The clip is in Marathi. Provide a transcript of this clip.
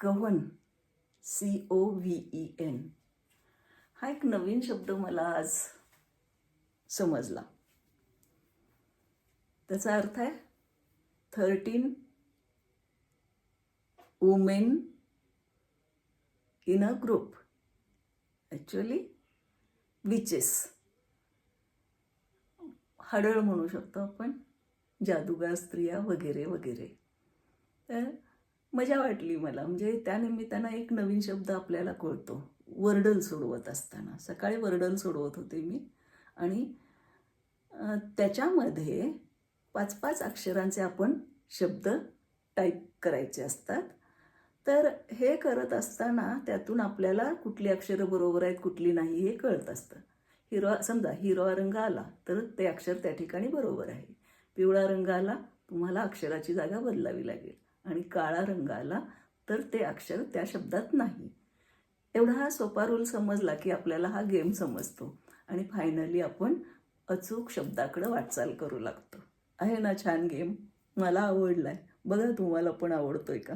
कवन C O V E N हा एक नवीन शब्द मला आज समजला. त्याचा अर्थ आहे thirteen women in a group actually witches हडळ म्हणू शकतो आपण जादूगार स्त्रिया वगैरे वगैरे. तर मजा वाटली मला. म्हणजे त्यानिमित्तानं एक नवीन शब्द आपल्याला कळतो. वर्डल सोडवत असताना. सकाळी वर्डल सोडवत होते मी. आणि त्याच्यामध्ये पाच पाच अक्षरांचे आपण शब्द टाईप करायचे असतात. तर हे करत असताना त्यातून आपल्याला कुठली अक्षरं बरोबर आहेत कुठली नाही हे कळत असतं. हिरवा समजा हिरवा रंग आला तर ते अक्षर त्या ठिकाणी बरोबर आहे. पिवळा रंग आला तुम्हाला अक्षराची जागा बदलावी लागेल. आणि काळा रंग आला तर ते अक्षर त्या शब्दात नाही. एवढा हा सोपा रूल समजला की आपल्याला हा गेम समजतो. आणि फायनली आपण अचूक शब्दाकडं वाटचाल करू लागतो. आहे ना छान गेम मला आवडला आहे बघा तुम्हाला पण आवडतोय का?